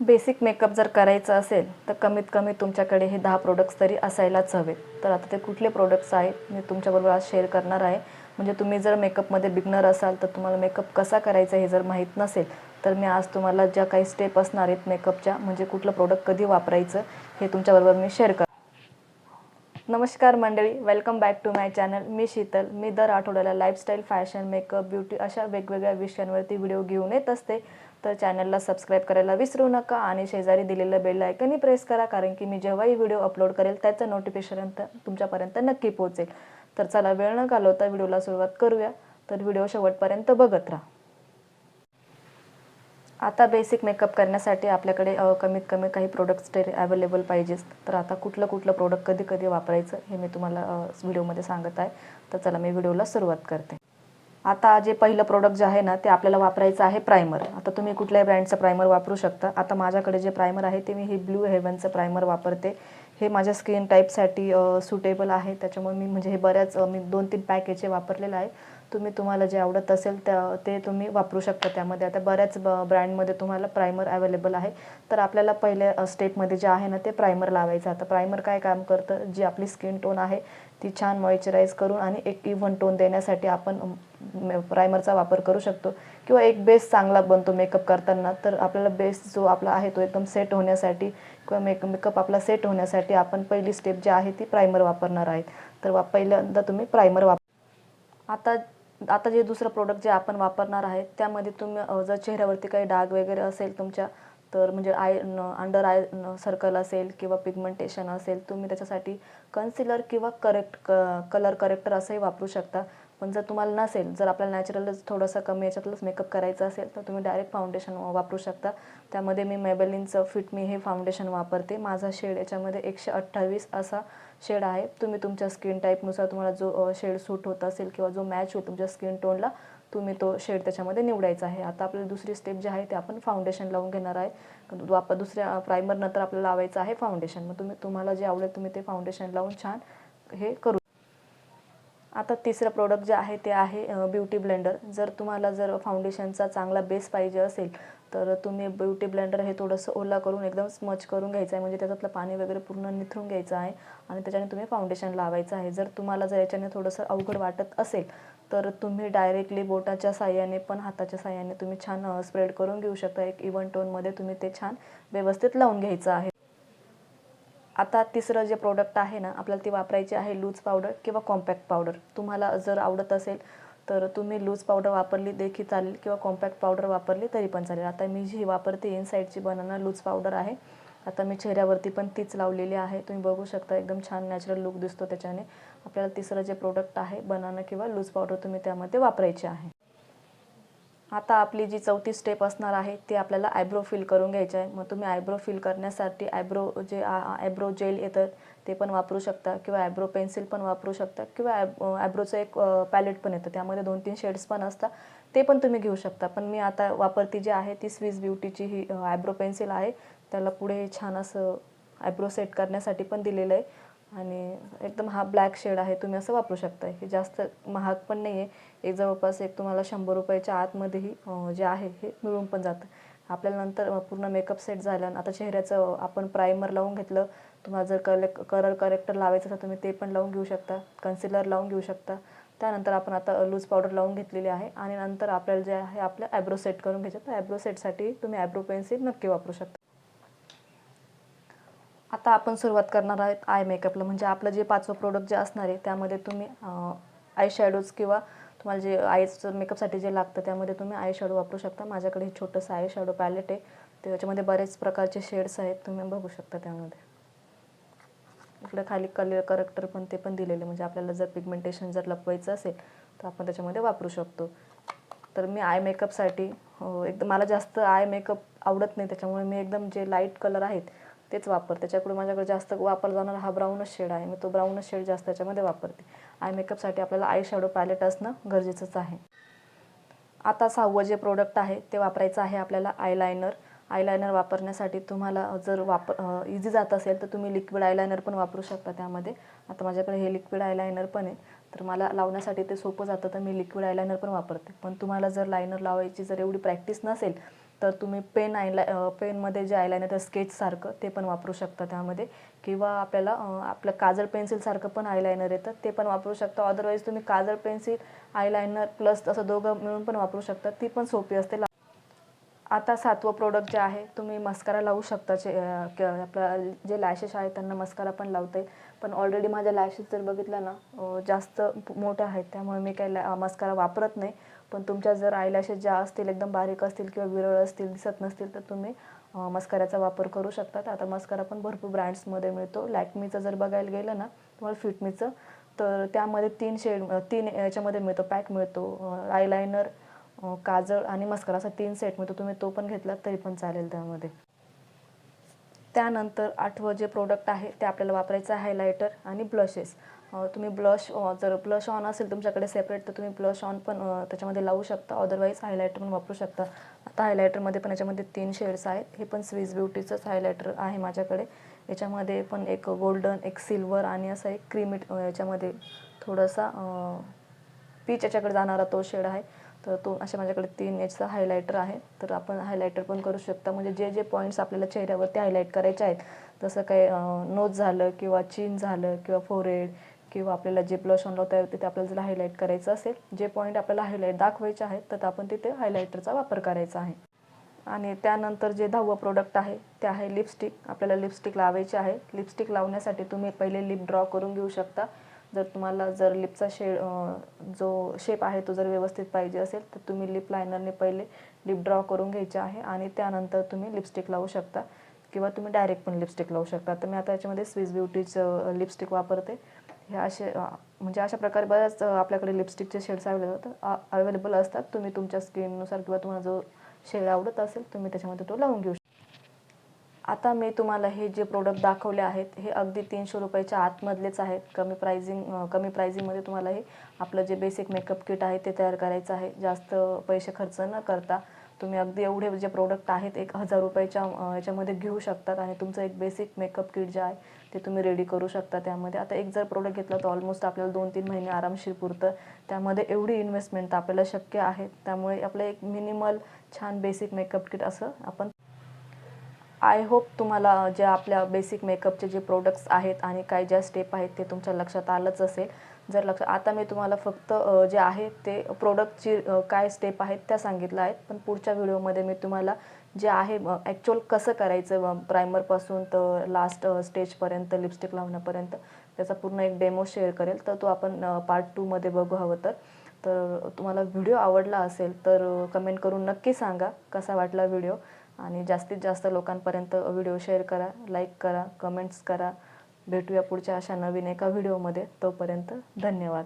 Basic makeup जर करायचं असेल तर कमीत कमी तुमच्याकडे हे दहा प्रोडक्ट्स तरी असायलाच हवेत. तर आता ते कुठले प्रोडक्ट्स आहेत मी तुमच्याबरोबर आज शेअर करणार आहे. म्हणजे तुम्ही जर मेकअपमध्ये बिगनर असाल तर तुम्हाला मेकअप कसा करायचा हे जर माहीत नसेल तर मी आज तुम्हाला ज्या काही स्टेप असणार आहेत मेकअपच्या म्हणजे कुठलं प्रोडक्ट कधी वापरायचं हे तुमच्याबरोबर मी शेअर कर नमस्कार मंडळी welcome back to my channel मी शीतल. मी दर आठवड्याला लाईफस्टाईल फॅशन मेकअप ब्युटी अशा वेगवेगळ्या विषयांवरती व्हिडिओ घेऊन येत असते. तर चॅनलला सबस्क्राईब करायला विसरू नका आणि शेजारी दिलेलं बेल आयकनही प्रेस करा कारण की मी जेव्हाही व्हिडिओ अपलोड करेल त्याचं नोटिफिकेशन तुमच्यापर्यंत नक्की पोहोचेल. तर चला वेळ न घालवता व्हिडिओला सुरुवात करूया. तर व्हिडिओ शेवटपर्यंत बघत राहा. आता बेसिक मेकअप करण्यासाठी आपल्याकडे कमीत कमी काही प्रोडक्ट्स तरी अवेलेबल पाहिजेच तर आता कुठलं कुठलं प्रोडक्ट कधी कधी वापरायचं हे मी तुम्हाला व्हिडिओमध्ये सांगत आहे. तर चला मी व्हिडिओला सुरुवात करते. आता जे पहिलं प्रोडक्ट जे आहे ना ते आपल्याला वापरायचं आहे प्रायमर आता तुम्ही कुठल्याही ब्रँडचं प्रायमर वापरू शकता. आता माझ्याकडे जे प्रायमर आहे ते मी हे ब्लू हेवनचं प्रायमर वापरते. हे माझ्या स्किन टाईपसाठी सुटेबल आहे. त्याच्यामुळे मी म्हणजे हे बऱ्याच मी दोन तीन पॅकेजचे वापरलेलं आहे. तुम्ही तुम्हाला जे आवडत असेल त्या ते तुम्ही वापरू शकता त्यामध्ये. आता बऱ्याच ब ब्रँडमध्ये तुम्हाला प्रायमर अवेलेबल आहे. तर आपल्याला पहिल्या स्टेपमध्ये जे आहे ना ते प्रायमर लावायचं. आता प्रायमर काय काम करतं? जी आपली स्किन टोन आहे ती छान मॉइश्चराईज करून आणि एक इव्हन टोन देण्यासाठी आपण प्रायमरचा वापर करू शकतो. किंवा एक बेस चांगला बनतो मेकअप करताना. तर आपल्याला बेस जो आपला आहे तो एकदम सेट होण्यासाठी किंवा मेक मेकअप आपला सेट होण्यासाठी आपण पहिली स्टेप जी आहे ती प्रायमर वापरणार आहेत. तर वा पहिल्यांदा तुम्ही प्रायमर वाप आता आता जे दुसरं प्रोडक्ट जे आपण वापरणार आहे त्यामध्ये तुम्ही जर चेहऱ्यावरती काही डाग वगैरे असेल तुमच्या तर म्हणजे आय अंडर आय सर्कल असेल किंवा पिगमेंटेशन असेल तुम्ही त्याच्यासाठी कन्सिलर किंवा करेक्ट क कलर करेक्टर असंही वापरू शकता. पण जर तुम्हाला नसेल जर आपल्याला नॅचरलच थोडंसं कमी याच्यातलंच मेकअप करायचं असेल तर तुम्ही डायरेक्ट फाउंडेशन वापरू शकता. त्यामध्ये मी मेबेलिनचं फिट मी हे फाउंडेशन वापरते. माझा शेड याच्यामध्ये एकशे अठ्ठावीस असा शेड आहे. तुम्ही तुमच्या स्किन टाईपनुसार तुम्हाला जो शेड सूट होत असेल किंवा जो मॅच होईल तुमच्या स्किन टोनला तुम्ही तो शेड त्याच्यामध्ये निवडायचा आहे. आता आपली दुसरी स्टेप जी आहे ते आपण फाउंडेशन लावून घेणार आहे. वापर दुसऱ्या प्रायमर नंतर आपल्याला लावायचं आहे फाउंडेशन मग तुम्ही तुम्हाला जे आवडेल तुम्ही ते फाउंडेशन लावून छान हे करू आता तिसरं प्रोडक्ट जे आहे ते आहे ब्युटी ब्लेंडर जर तुम्हाला जर फाउंडेशनचा चांगला बेस पाहिजे असेल तर तुम्ही ब्युटी ब्लेंडर हे थोडंसं ओला करून एकदम स्मच करून घ्यायचं आहे. म्हणजे त्याच्यातलं पाणी वगैरे पूर्ण निथळून घ्यायचं आहे आणि त्याच्याने तुम्ही फाउंडेशन लावायचं आहे. जर तुम्हाला जर याच्याने थोडंसं अवघड वाटत असेल तर तुम्ही डायरेक्टली बोटाच्या साह्याने पण हाताच्या साह्याने तुम्ही छान स्प्रेड करून घेऊ शकता. एक इव्हन टोनमध्ये तुम्ही ते छान व्यवस्थित लावून घ्यायचं आहे. आता तिसरं जे प्रोडक्ट आहे ना आपल्याला ती वापरायची आहे लूज पावडर किंवा कॉम्पॅक्ट पावडर तुम्हाला जर आवडत असेल तर तुम्ही लूज पावडर वापरली देखील चालेल किंवा कॉम्पॅक्ट पावडर वापरली तरी पण चालेल. आता मी जी वापरते इनसाईडची बनाना लूज पावडर आहे. आता मी चेहऱ्यावरती पण तीच लावलेली आहे. तुम्ही बघू शकता एकदम छान नॅचरल लुक दिसतो त्याच्याने. आपल्याला तिसरं जे प्रोडक्ट आहे बनाना किंवा लूज पावडर तुम्ही त्यामध्ये वापरायची आहे. आता आपली जी चौथी स्टेप असणार आहे ती आपल्याला आयब्रो फिल करून घ्यायची आहे. मग तुम्ही आयब्रो फिल करण्यासाठी आयब्रो जे आयब्रो जेल येतं ते पण वापरू शकता. किंवा आयब्रो पेन्सिल पण वापरू शकता. किंवा आयब्रोचं एक पॅलेट पण येतं. त्यामध्ये दोन तीन शेड्स पण असतात. ते पण तुम्ही घेऊ शकता. पण मी आता वापरती जी आहे ती स्विस ब्युटीची ही आयब्रो पेन्सिल आहे. त्याला पुढे छान असं आयब्रो सेट करण्यासाठी पण दिलेलं आहे. आणि एकदम हा ब्लॅक शेड आहे तुम्ही असं वापरू शकता हे जास्त महाग पण नाही आहे एक जवळपास एक तुम्हाला शंभर रुपयाच्या आतमध्येही जे आहे हे मिळून पण जातं. आपल्याला नंतर पूर्ण मेकअप सेट झाला आणि आता चेहऱ्याचं आपण प्रायमर लावून घेतलं. तुम्हाला जर कले कलर करेक्टर लावायचं तर तुम्ही ते पण लावून घेऊ शकता. कन्सिलर लावून घेऊ शकता. त्यानंतर आपण आता लूज पावडर लावून घेतलेली आहे आणि नंतर आपल्याला जे आहे आपलं ॲब्रो सेट करून घ्यायचं तर ॲब्रो सेटसाठी तुम्ही ॲब्रो पेन्सिल नक्की वापरू शकता. आता आपण सुरुवात करणार आहोत आय मेकअपला म्हणजे आपलं जे पाचवं प्रोडक्ट जे असणार आहे त्यामध्ये तुम्ही आय शॅडोज किंवा तुम्हाला जे आयचं मेकअपसाठी जे लागतं त्यामध्ये तुम्ही आय शॅडो वापरू शकता. माझ्याकडे हे छोटंसं आय शॅडो पॅलेट आहे. त्याच्यामध्ये बरेच प्रकारचे शेड्स आहेत. तुम्ही बघू शकता त्यामध्ये. इकडे खाली कलर करेक्टर पण ते पण दिलेले. म्हणजे आपल्याला जर पिगमेंटेशन जर लपवायचं असेल तर आपण त्याच्यामध्ये वापरू शकतो. तर मी आय मेकअपसाठी एकदम मला जास्त आय मेकअप आवडत नाही. त्याच्यामुळे मी एकदम जे लाइट कलर आहेत तेच वापरते त्याच्याकडे माझ्याकडे जास्त वापरला जाणारा हा ब्राऊनच शेड आहे. मी तो ब्राऊनच शेड जास्त त्याच्यामध्ये वापरते. आय मेकअपसाठी आपल्याला आय शॅडो पॅलेट असणं गरजेचंच आहे. आता सहावं जे प्रोडक्ट आहे ते वापरायचं आहे आपल्याला आयलायनर आयलायनर वापरण्यासाठी तुम्हाला जर वापर इझी जात असेल तर तुम्ही लिक्विड आयलायनर पण वापरू शकता त्यामध्ये. आता माझ्याकडे हे लिक्विड आयलायनर पण आहे. तर मला लावण्यासाठी ते सोपं जातं तर मी लिक्विड आयलायनर पण वापरते. पण तुम्हाला जर लायनर लावायची जर एवढी प्रॅक्टिस नसेल तर तुम्ही पेन आयला पेनमध्ये जे आयलायनर स्केचसारखं ते पण वापरू शकता त्यामध्ये. किंवा आपल्याला आपलं काजळ पेन्सिलसारखं पण आयलायनर येतं ते पण वापरू शकता. अदरवाईज तुम्ही काजळ पेन्सिल आयलायनर प्लस असं दोघं मिळून पण वापरू शकता. ती पण सोपी असते. ला- आता सातवं प्रोडक्ट जे आहे तुम्ही मस्कारा लावू शकता. जे आपलं जे लॅशेस आहेत त्यांना मस्कारा पण लावता येईल. पण ऑलरेडी माझ्या लॅशेस जर बघितलं ना जास्त मोठ्या आहेत. त्यामुळे मी काही लॅ- मस्कारा वापरत नाही. पण तुमच्या जर आय लॅशेस ज्या असतील एकदम बारीक असतील किंवा विरळ असतील दिसत नसतील तर तुम्ही मस्काऱ्याचा वापर करू शकतात. आता मस्कारा पण भरपूर ब्रँड्समध्ये मिळतो. लॅकमीचं जर बघायला गेलं ना तुम्हाला फिटमीचं तर त्यामध्ये तीन शेड तीन याच्यामध्ये मिळतो. पॅक मिळतो. आयलायनर काजळ आणि मस्करा असा तीन सेट मिळतो. तुम्ही तो पण घेतलात तरी पण चालेल त्यामध्ये. त्यानंतर आठवं जे प्रोडक्ट आहे ते आपल्याला वापरायचं आहे हायलायटर आणि ब्लशेस तुम्ही ब्लश जर ब्लश ऑन असेल तुमच्याकडे सेपरेट तर तुम्ही ब्लश ऑन पण त्याच्यामध्ये लावू शकता. अदरवाईज हायलायटर पण वापरू शकता. आता हायलायटरमध्ये पण याच्यामध्ये तीन शेड्स आहेत. हे पण स्विस ब्युटीचंच हायलायटर आहे माझ्याकडे. याच्यामध्ये पण एक गोल्डन एक सिल्वर आणि असा एक क्रीमिट याच्यामध्ये थोडासा पीच याच्याकडे जाणारा तो शेड आहे. तर तो असे माझ्याकडे तीन याचा हायलायटर आहे. तर आपण हायलायटर पण करू शकता. म्हणजे जे जे पॉईंट्स आपल्याला चेहऱ्यावरती हायलाईट करायचे आहेत जसं काही नोज झालं किंवा चीन झालं किंवा फोरेड किंवा आपल्याला जे ब्लश ऑन लावता येते ते आपल्याला जर हायलाईट करायचं असेल जे पॉईंट आपल्याला हायलाईट दाखवायचे आहेत तर आपण तिथे हायलायटरचा वापर करायचा आहे. आणि त्यानंतर जे दहावं प्रोडक्ट आहे ते आहे लिपस्टिक आपल्याला लिपस्टिक लावायची आहे. लिपस्टिक लावण्यासाठी तुम्ही पहिले लिप ड्रॉ करून घेऊ शकता. जर तुम्हाला जर लिपचा शेड जो शेप आहे तो जर व्यवस्थित पाहिजे असेल तर तुम्ही लिप लायनरने पहिले लिप ड्रॉ करून घ्यायचे आहे आणि त्यानंतर तुम्ही लिपस्टिक लावू शकता किंवा तुम्ही डायरेक्ट पण लिपस्टिक लावू शकता. तर मी आता याच्यामध्ये स्विस ब्युटीचं लिपस्टिक वापरते. हे असे म्हणजे अशा प्रकारे बऱ्याच आपल्याकडे लिपस्टिकचे शेड्स अवेलेबल अवेलेबल असतात. तुम्ही तुमच्या स्किननुसार किंवा तुम्हाला जो शेड आवडत असेल तुम्ही त्याच्यामध्ये तो लावून घेऊ शकता आता मी तुम्हाला हे जे प्रोडक्ट दाखवले आहेत हे अगदी तीनशे रुपयाच्या आतमधलेच आहेत. कमी प्राइजिंग कमी प्राइजिंगमध्ये तुम्हाला हे आपलं जे बेसिक मेकअप किट आहे ते तयार करायचं आहे. जास्त पैसे खर्च न करता तुम्ही अगदी एवढे जे प्रोडक्ट आहेत एक हजार रुपयाच्या याच्यामध्ये घेऊ शकतात आणि तुमचं एक बेसिक मेकअप किट जे आहे ते तुम्ही रेडी करू शकता त्यामध्ये. आता एक जर प्रोडक्ट घेतला तर ऑलमोस्ट आपल्याला दोन तीन महिने आरामशीर पुरतं. त्यामध्ये एवढी इन्व्हेस्टमेंट तर आपल्याला शक्य आहे. त्यामुळे आपलं एक मिनिमल छान बेसिक मेकअप किट असं आपण आय होप तुम्हाला ज्या आपल्या बेसिक मेकअपचे जे प्रोडक्ट्स आहेत आणि काय ज्या स्टेप आहेत ते तुमच्या लक्षात आलंच असेल. जर लक्षात आता मी तुम्हाला फक्त जे आहे ते प्रोडक्टची काय स्टेप आहेत त्या सांगितलं आहेत. पण पुढच्या व्हिडिओमध्ये मी तुम्हाला जे आहे ॲक्च्युअल कसं करायचं प्रायमरपासून तर लास्ट स्टेजपर्यंत लिपस्टिक लावण्यापर्यंत त्याचा पूर्ण एक डेमो शेअर करेल. तर तो आपण पार्ट टूमध्ये बघू हवं तर. तर तुम्हाला व्हिडिओ आवडला असेल तर कमेंट करून नक्की सांगा कसा वाटला व्हिडिओ. आणि जास्तीत जास्त लोकांपर्यंत व्हिडिओ शेअर करा लाईक करा कमेंट्स करा. भेटूया पुढच्या अशा नवीन एका व्हिडिओमध्ये. तोपर्यंत धन्यवाद.